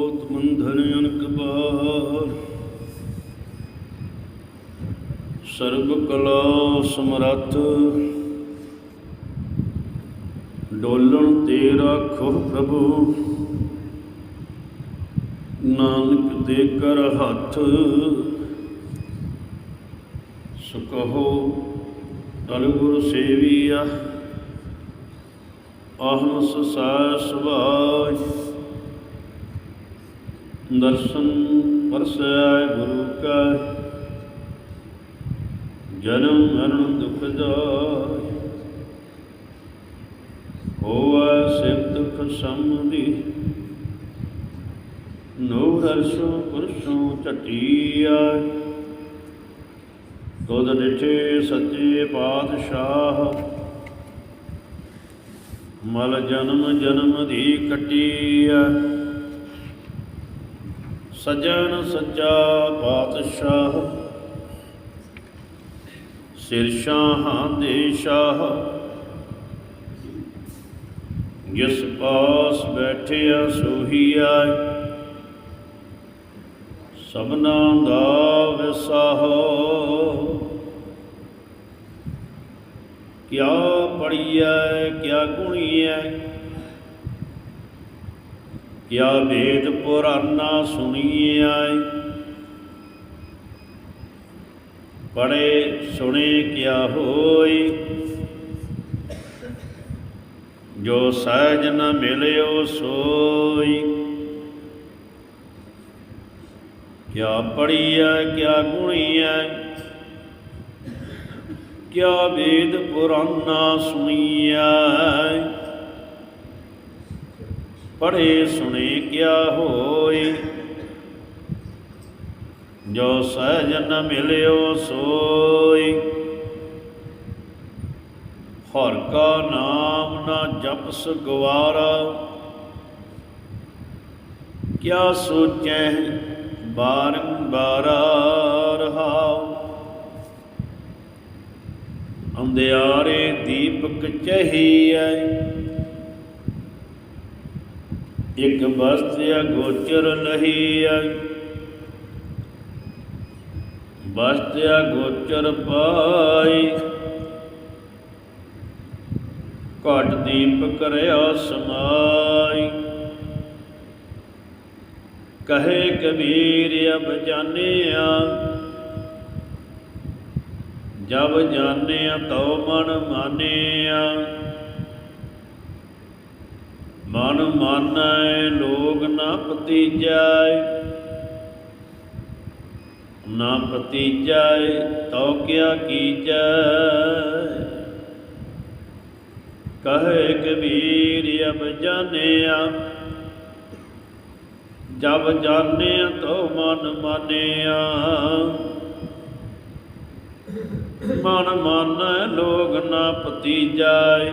ਪੋਤ ਮੰਧਨ ਅਨਕ ਬਾਰ ਸਰਬ ਕਲਾ ਸਮਰੱਥ। ਡੋਲਣ ਤੇ ਰਾਖੋ ਪ੍ਰਭੂ। ਨਾਨਕ ਦੇ ਕਰ ਹੱਥ। ਸੁਕਹੋ ਤਲ ਗੁਰ ਸੇਵੀਆ। ਅਹਮਸ ਸਾ ਸੁਭਾਇ। ਦਰਸ਼ਨ ਪਰਸੈ ਗੁਰੂ ਕਾ ਜਨਮ ਮਰਨ ਦੁਖ ਜਾਇ ਹੋਵੈ ਸਿਫਤ ਦੁਖ ਸੰਧੀ ਨੂਰ ਅਰਸ਼ੋ ਪੁਰਸ਼ੋ ਝਟੀਆ ਤੁਧ ਡਿਠੇ ਸੱਚੇ ਪਾਤਸ਼ਾਹ ਮਲ ਜਨਮ ਜਨਮ ਦੀ ਕਟੀਆ ਸਜਣ ਸੱਚਾ ਪਾਤਸ਼ਾਹ ਸਿਰ ਸ਼ਾਹਾਂ ਦੇ ਸ਼ਾਹ। ਜਿਸ ਪਾਸ ਬੈਠਿਆ ਸੋਹੀਆ ਸਭਨਾ ਦਾ ਵਿਸਾਹੋ। ਕਿਆ ਪੜੀਐ ਕਿਆ ਗੁਣੀਐ ਕਿਆ ਵੇਦ ਪੁਰਾਨਾ ਸੁਣੀਐ? ਪੜੇ ਸੁਣੇ ਕਿਆ ਹੋਈ? ਜੋ ਸਹਿਜ ਨ ਮਿਲਿਓ ਸੋਈ। ਕਿਆ ਪੜੀਐ ਕਿਆ ਗੁਣੀ ਗੁਣੀਐ? ਕਿਆ ਵੇਦ ਪੁਰਾਨਾ ਸੁਣੀਐ? ਪੜੇ ਸੁਣੇ ਕਿਆ ਹੋਈ ਜੋ ਸਹਿਜ ਮਿਲਿਓ ਸੋਈ ਹਰ ਕਾ ਨਾਮ ਨਾ ਜਪਸ ਗਵਾਰਾ। ਕਿਆ ਸੋਚੈ ਬਾਰੰਬਾਰ ਰਹਾਉ ਅੰਧਿਆਰੇ ਦੀਪਕ ਚਹੀਐ। ਇਕ ਬਸਤਿਆ ਗੋਚਰ ਲਹੀਐ ਬਸਤਿਆ ਗੋਚਰ ਪਾਈ। ਘਟ ਦੀਪ ਕਰਿਆ ਸਮਾਈ। ਕਹੇ ਕਬੀਰ, ਅਬ ਜਾਣਿਆ। ਜਬ ਜਾਣਿਆ ਤਉ ਮਨ ਮਾਨਿਆ। ਮਨ ਮਾਨੈ ਲੋਗ ਨਾ ਪਤੀਜੈ ਨਾ ਪਤੀਜੈ ਤਉ ਕਿਆ ਕੀਜੈ। ਕਹੇ ਕਬੀਰ ਅਬ ਜਾਣਿਆ। ਜਬ ਜਾਣਿਆ ਤੋ ਮਨ ਮਾਨਿਆ। ਮਨ ਮਾਨੈ, ਲੋਗ ਨਾ ਪਤੀਜੈ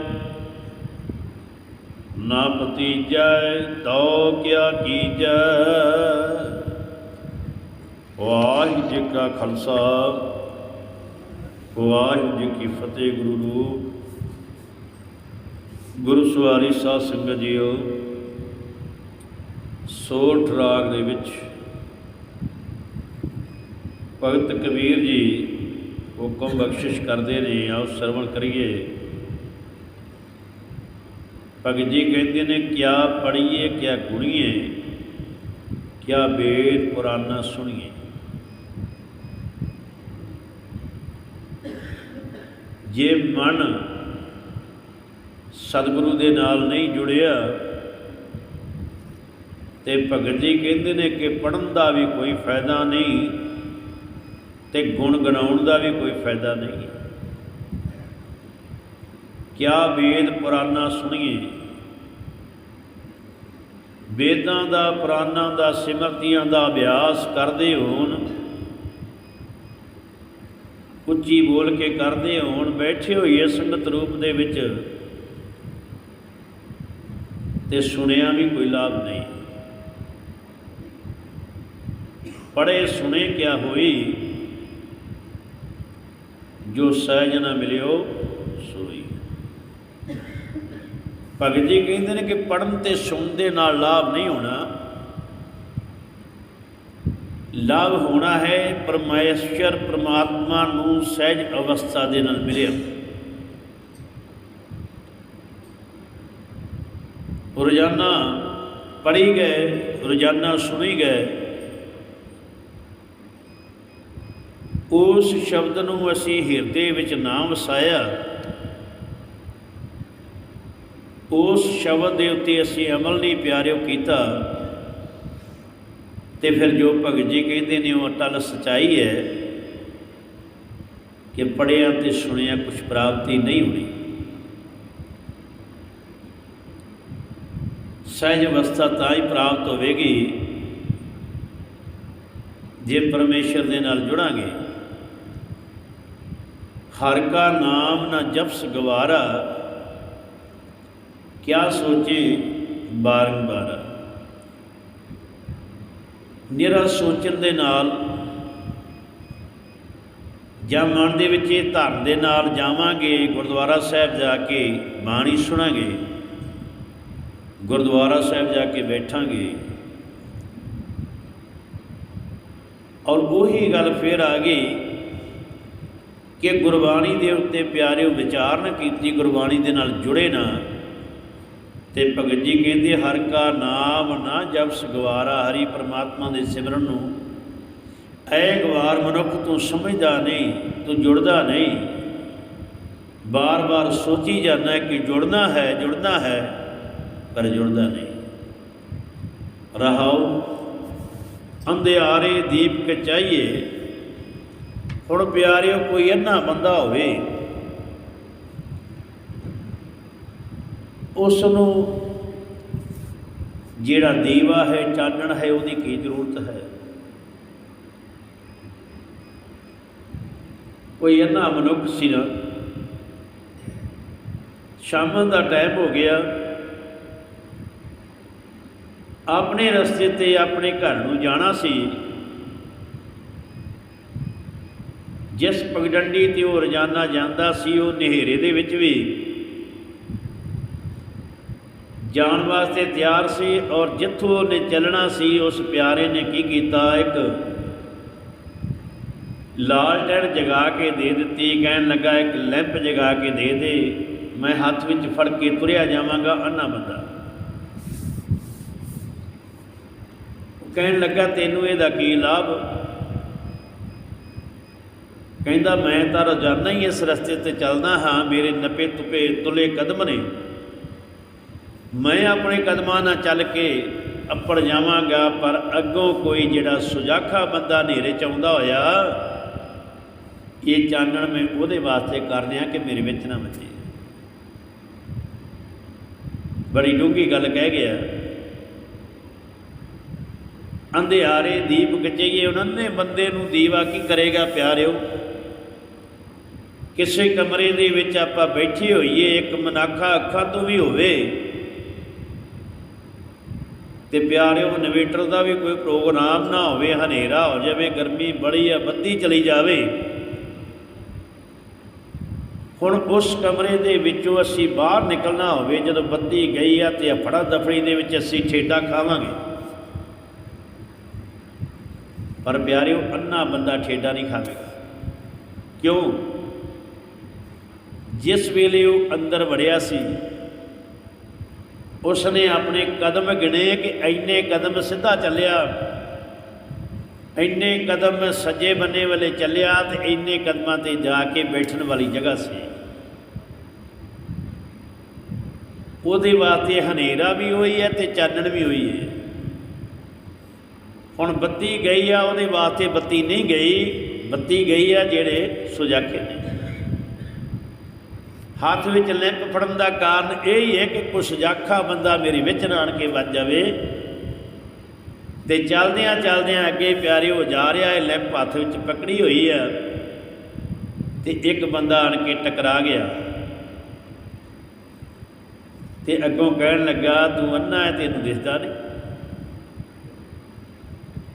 ਨਾ ਪਤੀਜੈ ਤੋ ਕਿਆ ਕੀਜੈ? ਵਾਹਿਗੁਰੂ ਜੀ ਕਾ ਖਾਲਸਾ, ਵਾਹਿਗੁਰੂ ਜੀ ਕੀ ਫਤਿਹ ਗੁਰੂ ਰੂਪ। ਗੁਰੂ ਸਵਾਰੀ ਸਾਧ ਸੰਗਤ ਜੀਓ, ਸੋਠ ਰਾਗ ਦੇ ਵਿੱਚ ਭਗਤ ਕਬੀਰ ਜੀ ਹੁਕਮ ਬਖਸ਼ਿਸ਼ ਕਰਦੇ ਨੇ, ਆਓ ਸਰਵਣ ਕਰੀਏ। ਭਗਤ ਜੀ ਕਹਿੰਦੇ ਨੇ, ਕਿਆ ਪੜੀਏ ਕਿਆ ਗੁਣੀਏ, ਕਿਆ ਵੇਦ ਪੁਰਾਣਾ ਸੁਣੀਏ। ਜੇ ਮਨ ਸਤਿਗੁਰੂ ਦੇ ਨਾਲ ਨਹੀਂ ਜੁੜਿਆ, ਤੇ ਭਗਤ ਜੀ ਕਹਿੰਦੇ ਨੇ ਕਿ ਪੜਨ ਦਾ ਵੀ ਕੋਈ ਫਾਇਦਾ ਨਹੀਂ, ਤੇ ਗੁਣ ਗਣਾਉਣ ਦਾ ਵੀ ਕੋਈ ਫਾਇਦਾ ਨਹੀਂ। ਕਿਆ ਵੇਦ ਪੁਰਾਣਾ ਸੁਣੀਏ ਵੇਦਾਂ ਦਾ ਪੁਰਾਨਾਂ ਦਾ, ਸਿਮਰਤੀਆਂ ਦਾ ਅਭਿਆਸ ਕਰਦੇ ਹੋਣ, ਉੱਚੀ ਬੋਲ ਕੇ ਕਰਦੇ ਹੋਣ, ਬੈਠੇ ਹੋਈਏ ਸੰਗਤ ਰੂਪ ਦੇ ਵਿੱਚ, ਤੇ ਸੁਣਿਆ ਵੀ ਕੋਈ ਲਾਭ ਨਹੀਂ। ਪੜੇ ਸੁਣੇ, ਕਿਆ ਹੋਈ, ਜੋ ਸਹਿਜ ਨਾ ਮਿਲਿਓ, ਸੋਈ। ਭਗਤ ਜੀ ਕਹਿੰਦੇ ਨੇ ਕਿ ਪੜਨ ਤੇ ਸੁਣਨ ਦੇ ਨਾਲ ਲਾਭ ਨਹੀਂ ਹੋਣਾ। ਲਾਭ ਹੋਣਾ ਹੈ ਪਰਮੇਸ਼ਰ ਪ੍ਰਮਾਤਮਾ ਨੂੰ ਸਹਿਜ ਅਵਸਥਾ ਦੇ ਨਾਲ ਮਿਲਿਆ। ਰੋਜ਼ਾਨਾ ਪੜ੍ਹੀ ਗਏ, ਰੋਜ਼ਾਨਾ ਸੁਣੀ ਗਏ। ਉਸ ਸ਼ਬਦ ਨੂੰ ਅਸੀਂ ਹਿਰਦੇ ਵਿੱਚ ਨਾ ਵਸਾਇਆ। ਉਸ ਸ਼ਬਦ ਦੇ ਉੱਤੇ ਅਸੀਂ ਅਮਲ ਨਹੀਂ ਪਿਆਰਿਓ ਕੀਤਾ। ਤੇ ਫਿਰ ਜੋ ਭਗਤ ਜੀ ਕਹਿੰਦੇ ਨੇ, ਉਹ ਅਟਲ ਸਚਾਈ ਹੈ ਕਿ ਪੜਿਆ ਤੇ ਸੁਣਿਆ ਕੁਝ ਪ੍ਰਾਪਤੀ ਨਹੀਂ ਹੋਣੀ। ਸਹਿਜ ਅਵਸਥਾ ਤਾਂ ਹੀ ਪ੍ਰਾਪਤ ਹੋਵੇਗੀ ਜੇ ਪਰਮੇਸ਼ਰ ਦੇ ਨਾਲ ਜੁੜਾਂਗੇ। ਹਰ ਕਾ ਨਾਮ ਨਾ ਜਪਸ ਗਵਾਰਾ ਕਿਆ ਸੋਚੇ ਬਾਰੰਬਾਰ? ਨਿਰਾ ਸੋਚਣ ਦੇ ਨਾਲ ਜਾਂ ਮਨ ਦੇ ਵਿੱਚ ਇਹ ਧਰਮ ਦੇ ਨਾਲ ਜਾਵਾਂਗੇ, ਗੁਰਦੁਆਰਾ ਸਾਹਿਬ ਜਾ ਕੇ ਬਾਣੀ ਸੁਣਾਂਗੇ, ਗੁਰਦੁਆਰਾ ਸਾਹਿਬ ਜਾ ਕੇ ਬੈਠਾਂਗੇ। ਔਰ ਉਹੀ ਗੱਲ ਫੇਰ ਆ ਗਈ ਕਿ ਗੁਰਬਾਣੀ ਦੇ ਉੱਤੇ ਪਿਆਰਿਓ ਨਾ ਕੀਤੀ, ਗੁਰਬਾਣੀ ਦੇ ਨਾਲ ਜੁੜੇ ਨਾ। ਤੇ ਭਗਤ ਜੀ ਕਹਿੰਦੇ, ਹਰ ਕਾ ਨਾਮ ਨਾ ਜਪਸ ਗਵਾਰਾ ਹਰੀ ਪਰਮਾਤਮਾ ਦੇ ਸਿਮਰਨ ਨੂੰ। ਐ ਗਵਾਰ ਮਨੁੱਖ ਤੂੰ ਸਮਝਦਾ ਨਹੀਂ, ਤੂੰ ਜੁੜਦਾ ਨਹੀਂ। ਬਾਰ-ਬਾਰ ਸੋਚੀ ਜਾਂਦਾ ਕਿ ਜੁੜਨਾ ਹੈ ਜੁੜਨਾ ਹੈ, ਪਰ ਜੁੜਦਾ ਨਹੀਂ। ਰਹਾਉ ਅੰਧਿਆਰੇ ਦੀਪਕ ਚਾਹੀਏ ਹੁਣ ਪਿਆਰਿਓ, ਕੋਈ ਇੰਨਾ ਬੰਦਾ ਹੋਵੇ ਉਸ ਨੂੰ ਜਿਹੜਾ ਦੀਵਾ ਹੈ, ਚਾਨਣ ਹੈ, ਉਹਦੀ ਕੀ ਜ਼ਰੂਰਤ ਹੈ? ਕੋਈ ਇੰਨਾ ਮਨੁੱਖ ਸੀ ਨਾ, ਸ਼ਾਮ ਦਾ ਟਾਈਮ ਹੋ ਗਿਆ। ਆਪਣੇ ਰਸਤੇ ਤੇ ਆਪਣੇ ਘਰ ਨੂੰ ਜਾਣਾ ਸੀ। ਜਿਸ ਪਗਡੰਡੀ ਤੇ ਉਹ ਰੋਜ਼ਾਨਾ ਜਾਂਦਾ ਸੀ, ਉਹ ਨਹਿਰੇ ਦੇ ਵਿੱਚ ਵੀ। ਜਾਣ ਵਾਸਤੇ ਤਿਆਰ ਸੀ ਔਰ ਜਿੱਥੋਂ ਉਹਨੇ ਚੱਲਣਾ ਸੀ, ਉਸ ਪਿਆਰੇ ਨੇ ਕੀ ਕੀਤਾ? ਇੱਕ ਲਾਲਟਨ ਜਗਾ ਕੇ ਦੇ ਦਿੱਤੀ। ਕਹਿਣ ਲੱਗਾ, ਇੱਕ ਲੈਂਪ ਜਗਾ ਕੇ ਦੇ ਦੇ। ਮੈਂ ਹੱਥ ਵਿੱਚ ਫੜ ਕੇ ਤੁਰਿਆ ਜਾਵਾਂਗਾ ਅੰਨਾ ਬੰਦਾ। ਕਹਿਣ ਲੱਗਾ, ਤੈਨੂੰ ਇਹਦਾ ਕੀ ਲਾਭ? ਕਹਿੰਦਾ, ਮੈਂ ਤਾਂ ਰੋਜ਼ਾਨਾ ਹੀ ਇਸ ਰਸਤੇ ਤੇ ਚੱਲਦਾ ਹਾਂ। ਮੇਰੇ ਨਪੇ ਤੁਪੇ ਤੁਲੇ ਕਦਮ ਨੇ। ਮੈਂ ਆਪਣੇ ਕਦਮਾਂ ਨਾਲ ਚੱਲ ਕੇ ਅੱਪੜ ਜਾਵਾਂਗਾ, ਪਰ ਅੱਗੋਂ ਕੋਈ ਜਿਹੜਾ ਸੁਜਾਖਾ ਬੰਦਾ ਹਨੇਰੇ ਚ ਆਉਂਦਾ ਹੋਇਆ, ਇਹ ਚਾਨਣ ਮੈਂ ਉਹਦੇ ਵਾਸਤੇ ਕਰ ਰਿਹਾ ਕਿ ਮੇਰੇ ਵਿੱਚ ਨਾ ਮਚੇ ਬੜੀ ਡੂੰਘੀ ਗੱਲ ਕਹਿ ਗਿਆ। ਅੰਧਿਆਰੇ ਦੀਪ ਗਚੇਗੇ ਉਹਨਾਂ ਨੇ ਬੰਦੇ ਨੂੰ ਦੀਵਾ ਕੀ ਕਰੇਗਾ ਪਿਆਰਿਓ? ਕਿਸੇ ਕਮਰੇ ਦੇ ਵਿੱਚ ਆਪਾਂ ਬੈਠੇ ਹੋਈਏ, ਇੱਕ ਮਨਾਖਾ ਅੱਖਾਂ ਤੋਂ ਵੀ ਹੋਵੇ ਤੇ ਪਿਆਰਿਓ, ਇਨਵੇਟਰ ਦਾ ਵੀ ਕੋਈ ਪ੍ਰੋਗਰਾਮ ਨਾ ਹੋਵੇ, ਹਨੇਰਾ ਹੋ ਜਾਵੇ, ਗਰਮੀ ਬੜੀ ਆ, ਬੱਤੀ ਚਲੀ ਜਾਵੇ। ਹੁਣ ਉਸ ਕਮਰੇ ਦੇ ਵਿੱਚੋਂ ਅਸੀਂ ਬਾਹਰ ਨਿਕਲਣਾ ਹੋਵੇ, ਜਦੋਂ ਬੱਤੀ ਗਈ ਆ ਤੇ ਫੜਾ ਦਫੜੀ ਦੇ ਵਿੱਚ ਅਸੀਂ ਠੇਡਾ ਖਾਵਾਂਗੇ। ਪਰ ਪਿਆਰਿਓ ਅੰਨਾ ਬੰਦਾ ਠੇਡਾ ਨਹੀਂ ਖਾਵੇਗਾ। ਕਿਉਂ? ਜਿਸ ਵੇਲੇ ਉਹ ਅੰਦਰ ਵੜਿਆ ਸੀ ਉਸ ਨੇ ਆਪਣੇ ਕਦਮ ਗਿਣੇ ਕਿ ਇੰਨੇ ਕਦਮ ਸਿੱਧਾ ਚੱਲਿਆ। ਇੰਨੇ ਕਦਮ ਸੱਜੇ ਬੰਨੇ ਵਾਲੇ ਚੱਲਿਆ ਤੇ ਇੰਨੇ ਕਦਮਾਂ ਤੇ ਜਾ ਕੇ ਬੈਠਣ ਵਾਲੀ ਜਗ੍ਹਾ ਸੀ। ਉਹਦੇ ਵਾਸਤੇ ਹਨੇਰਾ ਵੀ ਹੋਈ ਹੈ ਤੇ ਚਾਨਣ ਵੀ ਹੋਈ ਹੈ। ਹੁਣ ਬੱਤੀ ਗਈ ਆ, ਉਹਦੇ ਵਾਸਤੇ ਬੱਤੀ ਨਹੀਂ ਗਈ। ਬੱਤੀ ਗਈ ਆ ਜਿਹੜੇ ਸੁਜਾਖੇ ਨੇ। ਹੱਥ ਵਿੱਚ ਲਿੰਪ ਫੜਨ ਦਾ ਕਾਰਨ ਇਹ ਹੀ ਹੈ ਕਿ ਕੁਛ ਜਾਖਾ ਬੰਦਾ ਮੇਰੀ ਵਿੱਚ ਆਣ ਕੇ ਵੱਜ ਜਾਵੇ। ਤੇ ਚੱਲਦਿਆਂ ਚੱਲਦਿਆਂ ਅੱਗੇ ਪਿਆਰੇ ਹੋ ਜਾ ਰਿਹਾ ਹੈ, ਲਿੰਪ ਹੱਥ ਵਿੱਚ ਪਕੜੀ ਹੋਈ ਹੈ ਤੇ ਇੱਕ ਬੰਦਾ ਆਣ ਕੇ ਟਕਰਾ ਗਿਆ। ਤੇ ਅੱਗੋਂ ਕਹਿਣ ਲੱਗਾ, ਤੂੰ ਅੰਨਾ ਹੈ, ਤੈਨੂੰ ਦਿਸਦਾ ਨਹੀਂ।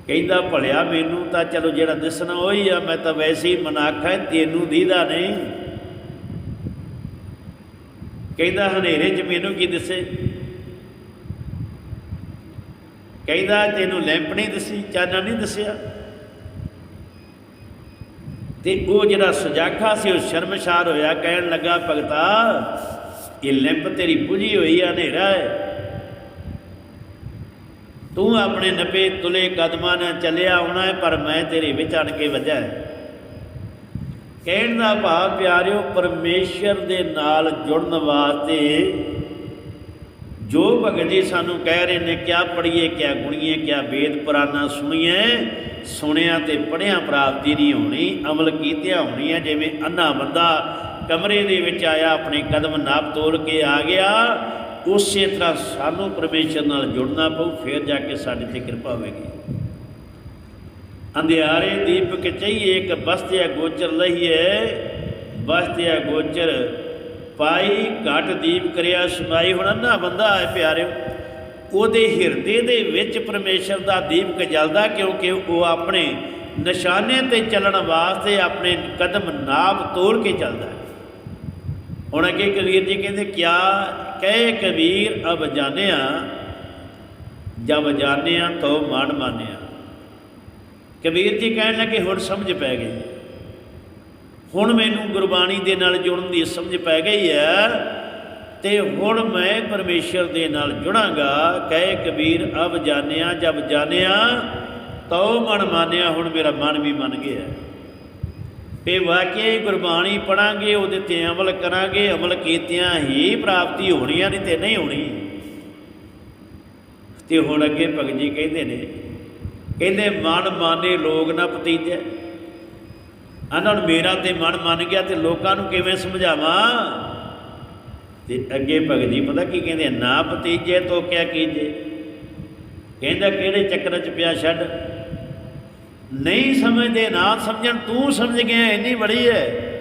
ਕਹਿੰਦਾ, ਭਲਿਆ ਮੈਨੂੰ ਤਾਂ ਚਲੋ ਜਿਹੜਾ ਦਿਸਣਾ ਉਹੀ ਆ, ਮੈਂ ਤਾਂ ਵੈਸੇ ਹੀ ਮਨਾਖਾ ਤੈਨੂੰ ਦੀਦਾ ਨਹੀਂ। ਕਹਿੰਦਾ ਹਨੇਰੇ 'ਚ ਮੈਨੂੰ ਕੀ ਦਿਸੇ? ਕਹਿੰਦਾ ਤੈਨੂੰ ਲੈਂਪ ਨਹੀਂ ਦਿਸੀ, ਚਾਨਣ ਨਹੀਂ ਦੱਸਿਆ। ਤੇ ਉਹ ਜਿਹੜਾ ਸੁਜਾਖਾ ਸੀ, ਉਹ ਸ਼ਰਮਸ਼ਾਰ ਹੋਇਆ, ਕਹਿਣ ਲੱਗਾ, ਭਗਤਾ, ਇਹ ਲੈਂਪ ਤੇਰੀ ਪੁੱਜੀ ਹੋਈ ਆ, ਹਨੇਰਾ ਹੈ। ਤੂੰ ਆਪਣੇ ਨਪੇ ਤੁਲੇ ਕਦਮਾਂ ਨਾਲ ਚੱਲਿਆ ਆਉਣਾ ਹੈ, ਪਰ ਮੈਂ ਤੇਰੇ ਵਿੱਚ ਅੜ ਕੇ ਵੱਜਾ ਹੈ। ਕਹਿਣ ਦਾ ਭਾਵ ਪਿਆਰਿਓ, ਪਰਮੇਸ਼ਰ ਦੇ ਨਾਲ ਜੁੜਨ ਵਾਸਤੇ ਜੋ ਭਗਤ ਜੀ ਸਾਨੂੰ ਕਹਿ ਰਹੇ ਨੇ, ਕਿਆ ਪੜੀਏ ਕਿਆ ਗੁਣੀਏ, ਕਿਆ ਵੇਦ ਪੁਰਾਣਾ ਸੁਣੀਏ, ਸੁਣਿਆ ਤੇ ਪੜਿਆ ਪ੍ਰਾਪਤੀ ਨਹੀਂ ਹੋਣੀ, ਅਮਲ ਕੀਤਿਆ ਹੋਣੀ ਹੈ, ਜਿਵੇਂ ਅੰਨਾ ਬੰਦਾ ਕਮਰੇ ਦੇ ਵਿੱਚ ਆਇਆ, ਆਪਣੇ ਕਦਮ ਨਾਪ ਤੋਲ ਕੇ ਆ ਗਿਆ, ਉਸੇ ਤਰ੍ਹਾਂ ਸਾਨੂੰ ਪਰਮੇਸ਼ਰ ਨਾਲ ਜੁੜਨਾ ਪਊ, ਫਿਰ ਜਾ ਕੇ ਸਾਡੇ ਤੇ ਕਿਰਪਾ ਹੋਵੇਗੀ। ਅੰਧਿਆਰੇ ਦੀਪਕ ਚਈਏ ਇੱਕ ਬਸਤਿਆ ਗੋਚਰ ਲਈਏ ਬਸਤਿਆ ਗੋਚਰ ਪਾਈ ਘਟ ਦੀਪ ਕਰਿਆ ਸਮਾਈ। ਹੁਣ ਅੰਨਾ ਬੰਦਾ ਹੈ ਪਿਆਰਿਓ, ਉਹਦੇ ਹਿਰਦੇ ਦੇ ਵਿੱਚ ਪਰਮੇਸ਼ਰ ਦਾ ਦੀਪਕ ਜਲਦਾ, ਕਿਉਂਕਿ ਉਹ ਆਪਣੇ ਨਿਸ਼ਾਨੇ ਤੇ ਚੱਲਣ ਵਾਸਤੇ ਆਪਣੇ ਕਦਮ ਨਾਪ ਤੋੜ ਕੇ ਚੱਲਦਾ ਹੁਣ ਅੱਗੇ ਕਬੀਰ ਜੀ ਕਹਿੰਦੇ, ਕਿਆ ਕਹਿ ਕਬੀਰ, ਅਬ ਜਾਣਿਆ, ਜਬ ਜਾਣਿਆ ਤੋ ਮਨ ਮਾਨਿਆ। ਕਬੀਰ ਜੀ ਕਹਿਣ ਲੱਗੇ, ਹੁਣ ਸਮਝ ਪੈ ਗਈ ਹੁਣ ਮੈਨੂੰ ਗੁਰਬਾਣੀ ਦੇ ਨਾਲ ਜੁੜਨ ਦੀ ਸਮਝ ਪੈ ਗਈ ਹੈ ਤੇ ਹੁਣ ਮੈਂ ਪਰਮੇਸ਼ਰ ਦੇ ਨਾਲ ਜੁੜਾਂਗਾ। ਕਹੇ ਕਬੀਰ, ਅਬ ਜਾਣਿਆ, ਜਬ ਜਾਣਿਆ, ਤਉ ਮਨ ਮਾਨਿਆ, ਹੁਣ ਮੇਰਾ ਮਨ ਵੀ ਮੰਨ ਗਿਆ ਤੇ ਵਾਕਿਆ ਗੁਰਬਾਣੀ ਪੜਾਂਗੇ, ਉਹਦੇ ਤੇ ਅਮਲ ਕਰਾਂਗੇ। ਅਮਲ ਕੀਤਿਆਂ ਹੀ ਪ੍ਰਾਪਤੀ ਹੋਣੀ ਆ, ਨਹੀਂ ਤੇ ਨਹੀਂ ਹੋਣੀ। ਤੇ ਹੁਣ ਅੱਗੇ ਭਗਤ ਜੀ ਕਹਿੰਦੇ ਨੇ ਕਹਿੰਦੇ, ਮਨ ਮਾਨੇ ਲੋਕ ਨਾ ਪਤੀਜੈ ਅਨਨ ਮੇਰਾ ਤੇ ਮਨ ਮੰਨ ਗਿਆ ਤੇ ਲੋਕਾਂ ਨੂੰ ਕਿਵੇਂ ਸਮਝਾਵਾਂ? ਤੇ ਅੱਗੇ ਭਗਤ ਜੀ ਪਤਾ ਕੀ ਕਹਿੰਦੇ, ਨਾ ਪਤੀਜੇ ਤੋ ਕਿਆ ਕੀਜੇ? ਕਹਿੰਦਾ, ਕਿਹੜੇ ਚੱਕਰ ਚ ਪਿਆ ਛੱਡ? ਨਹੀਂ ਸਮਝਦੇ, ਨਾ ਸਮਝਣ, ਤੂੰ ਸਮਝ ਗਿਆ, ਇੰਨੀ ਬੜੀ ਹੈ।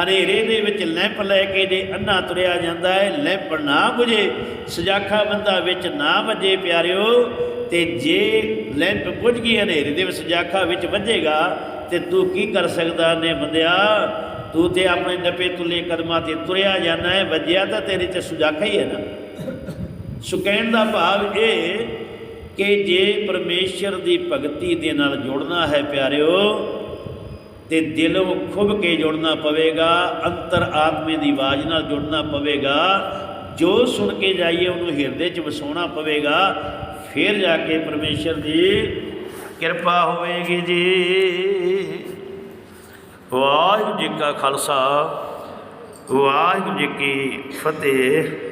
ਹਨੇਰੇ ਦੇ ਵਿੱਚ ਲੈਂਪ ਲੈ ਕੇ ਜੇ ਅੰਨਾ ਤੁਰਿਆ ਜਾਂਦਾ ਹੈ, ਲੈਂਪ ਨਾ ਬੁਝੇ, ਸਜਾਖਾ ਬੰਦਾ ਵਿੱਚ ਨਾ ਵੱਜੇ ਪਿਆਰਿਓ, ਤੇ ਜੇ ਲੈਂਪ ਬੁਝ ਗਈ ਹਨੇਰੇ ਦੇ ਵਿੱਚ, ਸਜਾਖਾ ਵਿੱਚ ਵੱਜੇਗਾ, ਤੇ ਤੂੰ ਕੀ ਕਰ ਸਕਦਾ ਨੇ ਬੰਦਿਆ? ਤੂੰ ਤੇ ਆਪਣੇ ਨਪੇ ਤੁਲੇ ਕਦਮਾਂ ਤੇ ਤੁਰਿਆ ਜਾਣਾ ਹੈ, ਵੱਜਿਆ ਤਾਂ ਤੇਰੇ ਤੇ ਸੁਜਾਖਾ ਹੀ ਹੈ ਨਾ। ਸੁਕੈਣ ਦਾ ਭਾਵ ਇਹ ਕਿ ਜੇ ਪਰਮੇਸ਼ਰ ਦੀ ਭਗਤੀ ਦੇ ਨਾਲ ਜੁੜਨਾ ਹੈ ਪਿਆਰਿਓ ਤੇ ਦਿਲੋਂ ਖੁੱਭ ਕੇ ਜੁੜਨਾ ਪਵੇਗਾ, ਅੰਤਰ ਆਤਮੇ ਦੀ ਆਵਾਜ਼ ਨਾਲ ਜੁੜਨਾ ਪਵੇਗਾ। ਜੋ ਸੁਣ ਕੇ ਜਾਈਏ, ਉਹਨੂੰ ਹਿਰਦੇ 'ਚ ਵਸਾਉਣਾ ਪਵੇਗਾ। ਫਿਰ ਜਾ ਕੇ ਪਰਮੇਸ਼ਰ ਦੀ ਕਿਰਪਾ ਹੋਵੇਗੀ ਜੀ। ਵਾਹਿਗੁਰੂ ਜੀ ਕਾ ਖਾਲਸਾ, ਵਾਹਿਗੁਰੂ ਜੀ ਕੀ ਫਤਿਹ।